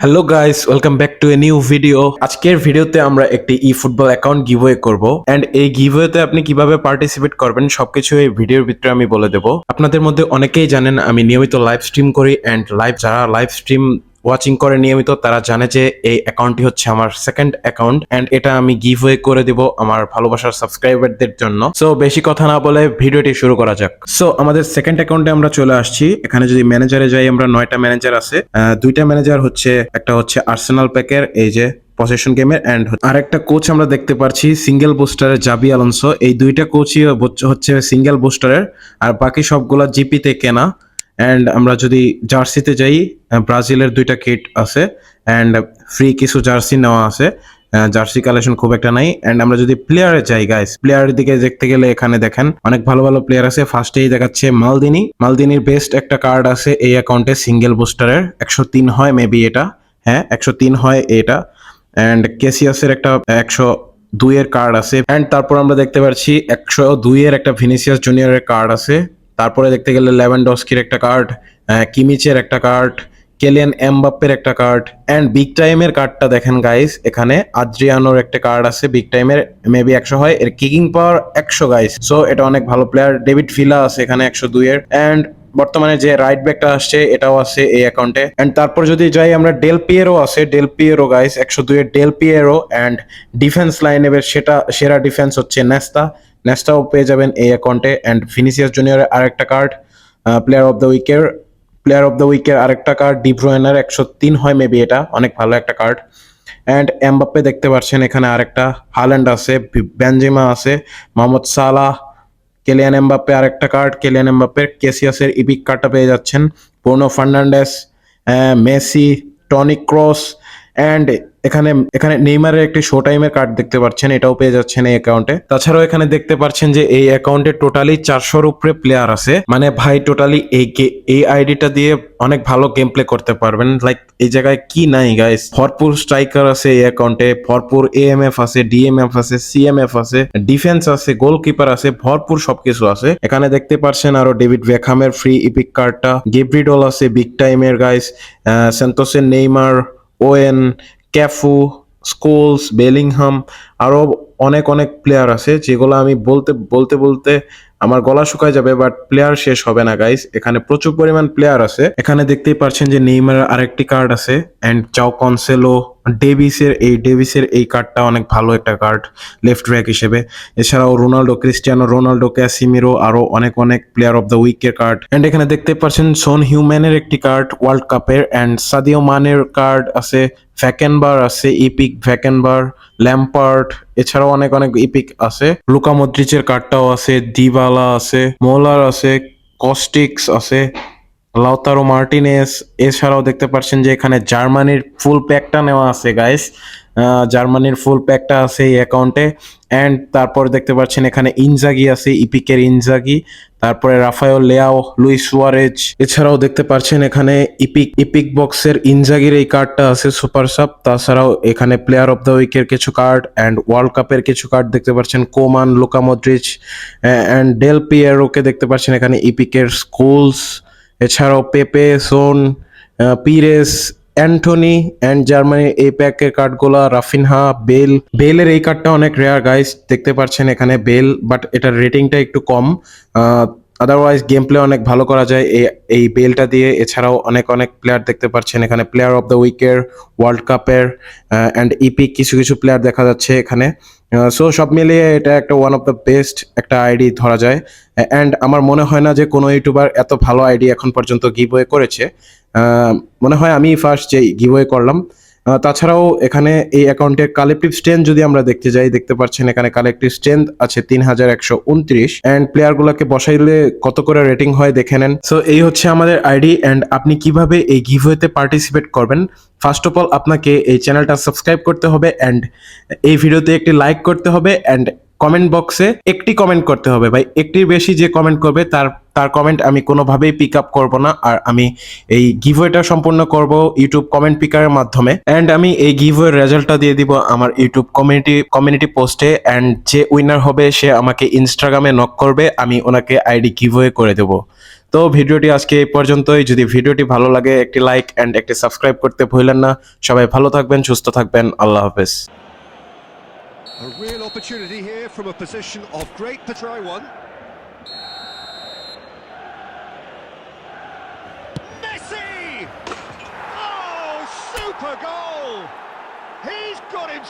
Hello guys welcome back to a new video আজকের ভিডিওতে আমরা একটি ই ফুটবল অ্যাকাউন্ট গিভওয়ে করব। এন্ড এই গিভওয়েতে আপনি কীভাবে পার্টিসিপেট করবেন সবকিছু এই ভিডিওর ভিতরে আমি বলে দেব। আপনাদের মধ্যে অনেকেই জানেন, আমি নিয়মিত লাইভ স্ট্রিম করি। এন্ড লাইভ যারা লাইভ স্ট্রিম ওয়াচিং করে নিয়মিত, তারা জানে যে এই অ্যাকাউন্টটি হচ্ছে আমার সেকেন্ড অ্যাকাউন্ট এন্ড এটা আমি গিভওয়ে করে দিব আমার ভালোবাসার সাবস্ক্রাইবারদের জন্য। সো বেশি কথা না বলে ভিডিওটি শুরু করা যাক। সো আমাদের সেকেন্ড অ্যাকাউন্টে আমরা চলে আসছি। এখানে যদি ম্যানেজারে যাই, আমরা নয়টা ম্যানেজার আছে। দুইটা ম্যানেজার হচ্ছে, একটা হচ্ছে আর্সেনাল প্যাকের এই যে পসেশন গেমের অ্যান্ড আরেকটা কোচ আমরা দেখতে পাচ্ছি সিঙ্গেল বুস্টারের জাবি আলোনসো এই দুইটা কোচই হচ্ছে সিঙ্গেল বুস্টারের আর বাকি সবগুলা জিপিতে কেনা। অ্যান্ড আমরা যদি জার্সিতে যাই ব্রাজিলের দুইটা কিট আছে অ্যান্ড ফ্রি কিছু জার্সি নেওয়া আছে জার্সি কালেকশন খুব একটা নাই। অ্যান্ড আমরা যদি প্লেয়ারে যাই গাইস প্লেয়ারের দিকে দেখতে গেলে এখানে দেখেন, অনেক ভালো ভালো প্লেয়ার আছে। ফার্স্টেই দেখাচ্ছে মালদিনি। মালদিনির বেস্ট একটা কার্ড আছে এই অ্যাকাউন্টে সিঙ্গেল বুস্টারের একশো তিন হয় মেবি এটা। হ্যাঁ একশো তিন হয় এটা। অ্যান্ড কেসিয়াসের একটা একশো দুইয়ের কার্ড আছে। অ্যান্ড তারপর আমরা দেখতে পাচ্ছি একশো দুইয়ের একটা ভিনিসিয়াস জুনিয়রের কার্ড আছে। তারপরে দেখতে গেলে লেভেন ডস্কির একটা কার্ড কিমিচের একটা কার্ড কেলিয়ান এমবাপ্পের একটা কার্ড অ্যান্ড বিগ টাইমের কার্ডটা দেখেন গাইস এখানে আদ্রিয়ানোর একটা কার্ড আছে বিগ টাইমের মেবি একশো হয়, এর কিকিং পাওয়ার একশো গাইস সো এটা অনেক ভালো প্লেয়ার ডেভিড ফিলা আছে এখানে একশো দুইয়ের অ্যান্ড বর্তমানে যে রাইট ব্যাকটা আসছে, এটাও আছে এই অ্যাকাউন্টে অ্যান্ড তারপর যদি যাই আমরা ডেল পিয়েরও আছে ডেল পিয়েরো গাইস একশো দুইয়ের ডেল পিয়েরো অ্যান্ড ডিফেন্স লাইনে সেটা, সেরা ডিফেন্স হচ্ছে নেস্তা নেস্টাও পেয়ে যাবেন এই অ্যাকাউন্টে অ্যান্ড ফিনিসিয়াস জুনিয়রের আরেকটা কার্ড প্লেয়ার অফ দ্য উইকের প্লেয়ার অফ দ্য উইকের আরেকটা কার্ড ডিব্রোয়েনার একশো তিন হয় মেবি এটা, অনেক ভালো একটা কার্ড অ্যান্ড এমবাপ্পে দেখতে পাচ্ছেন এখানে আরেকটা হাল্যান্ড আছে বেনজিমা আছে মোহাম্মদ সালাহ কেলিয়ান এমবাপ্পে আরেকটা কার্ড কেলিয়ান এমবাপ্পের কেসিয়াসের ইপিক কার্ডটা পেয়ে যাচ্ছেন। পূর্ণ Fernandes Messi Toni Kroos and এখানে এখানে নেইমারের একটি শো টাইমের কার্ড দেখতে পাচ্ছেন, এটাও পেয়ে যাচ্ছেন এই অ্যাকাউন্টে তাছাড়াও এখানে দেখতে পাচ্ছেন যে এই অ্যাকাউন্টে টোটালি চারশোর উপরে প্লেয়ার আছে। মানে ভাই টোটালি এই এই আইডিটা দিয়ে অনেক ভালো গেম প্লে করতে পারবেন। লাইক এই জায়গায় কি নাই গাইস ভরপুর স্ট্রাইকার আছে এই অ্যাকাউন্টে ভরপুর এএমএফ আছে ডিএমএফ আছে সিএমএফ আছে ডিফেন্স আছে গোলকিপার আছে, ভরপুর সবকিছু আছে। এখানে দেখতে পাচ্ছেন আরও ডেভিড বেকহামের ফ্রি ইপিক কার্ডটা গেব্রিডল আছে বিগ টাইমের guys সেন্টোসের Neymar Owen Cafu, Scholes, Bellingham আরও অনেক অনেক প্লেয়ার আছে যেগুলো আমি বলতে বলতে বলতে আমার গলা শুকায় যাবে বাট প্লেয়ার শেষ হবে না গাইস এখানে প্রচুর পরিমাণ প্লেয়ার আছে। এখানে দেখতেই পারছেন যে নেইমারের আরেকটি কার্ড আছে অ্যান্ড চাও কনসেলো ডেভিসের এই ডেভিসের এই কার্ডটা অনেক ভালো একটা কার্ড লেফট ব্যাক হিসেবে। এছাড়াও রোনাল্ডো ক্রিস্টিয়ানো রোনাল্ডো ক্যাসিমিরো আরও অনেক অনেক প্লেয়ার অফ দ্য উইকের কার্ড এন্ড এখানে দেখতে পাচ্ছেন সোন হিউম্যানের একটি কার্ড ওয়ার্ল্ড কাপের এন্ড সাদিও মানের কার্ড আছে ভ্যাকেনবার আছে ইপিক ভ্যাকেনবার ল্যাম্পার্ড এছাড়াও অনেক অনেক ইপিক আছে। লুকা মদ্রিচের কার্ডটাও আছে দিবালা আছে মোলার আছে কস্টিক্স আছে। লাউতারো মার্টিনেস, এছাড়াও দেখতে পাচ্ছেন যে এখানে জার্মানির ফুল প্যাকটা নেওয়া আছে গাইস জার্মানির ফুল প্যাকটা আছে এই অ্যাকাউন্টে। অ্যান্ড তারপর দেখতে পাচ্ছেন এখানে ইনজাগি আছে, ইপিকের ইনজাগি। তারপরে রাফায়েল লেয়াও, লুইস সুয়ারেজ। এছাড়াও দেখতে পাচ্ছেন এখানে ইপিক ইপিক বক্সের ইনজাগির এই কার্ডটা আছে, সুপার সাব। তাছাড়াও এখানে প্লেয়ার অফ দ্য উইকের কিছু কার্ড অ্যান্ড ওয়ার্ল্ড কাপের কিছু কার্ড দেখতে পাচ্ছেন, Koeman, Luka Modric and Del পিয়ারোকে দেখতে পাচ্ছেন এখানে ইপিকের স্কুলস। এছাড়াও Pepe, Son Pires, Antony and Germany এই প্যাকের কার্ডগুলো রাফিনহা, বেল। বেলের এই কার্ডটা অনেক রেয়ার গাইস দেখতে পাচ্ছেন এখানে বেল বাট এটার রেটিংটা একটু কম। আদারওয়াইজ গেম প্লে অনেক ভালো করা যায়। এই এই বেলটা দিয়ে। এছাড়াও অনেক অনেক প্লেয়ার দেখতে পাচ্ছেন। এখানে প্লেয়ার অফ দ্য উইকের ওয়ার্ল্ড কাপের অ্যান্ড ইপি কিছু কিছু প্লেয়ার দেখা যাচ্ছে এখানে। সো সব মিলিয়ে এটা একটা ওয়ান অফ দ্য বেস্ট একটা আইডি ধরা যায়। অ্যান্ড আমার মনে হয় না যে কোনো ইউটিউবার এত ভালো আইডি এখন পর্যন্ত গিভওয়ে করেছে। মনে হয় আমি ফার্স্ট যে গিভওয়ে করলাম। তাছাড়াও এখানে এই অ্যাকাউন্টের কালেকটিভ স্ট্রেন্থ যদি আমরা দেখতে যাই, দেখতে পাচ্ছেন এখানে কালেকটিভ স্ট্রেন্থ আছে তিন হাজার একশো উনত্রিশ। অ্যান্ড প্লেয়ারগুলোকে বসাইলে কত করে রেটিং হয় দেখে নেন। সো এই হচ্ছে আমাদের আইডি অ্যান্ড আপনি কীভাবে এই গিভওয়েতে পার্টিসিপেট করবেন। ফার্স্ট অফ অল আপনাকে এই চ্যানেলটা সাবস্ক্রাইব করতে হবে অ্যান্ড এই ভিডিওতে একটি লাইক করতে হবে অ্যান্ড কমেন্ট বক্সে একটি কমেন্ট করতে হবে। ভাই, একটির বেশি যে কমেন্ট করবে, তার তার কমেন্ট আমি কোনোভাবেই পিক আপ করব না, আর আমি এই গিভওয়েটা সম্পূর্ণ করব ইউটিউব কমেন্ট পিকারের মাধ্যমে। অ্যান্ড আমি এই গিভওয়ের রেজাল্টটা দিয়ে দিব আমার ইউটিউব কমিউনিটি কমিউনিটি পোস্টে অ্যান্ড যে উইনার হবে, সে আমাকে ইনস্টাগ্রামে নক করবে, আমি ওনাকে আইডি গিভওয়ে করে দেবো। তো ভিডিওটি আজকে এই পর্যন্তই। যদি ভিডিওটি ভালো লাগে, একটি লাইক অ্যান্ড একটি সাবস্ক্রাইব করতে ভুলেন না। সবাই ভালো থাকবেন, সুস্থ থাকবেন। আল্লাহ হাফেজ। A real opportunity here from a position of great try one. Super goal! He's got himself.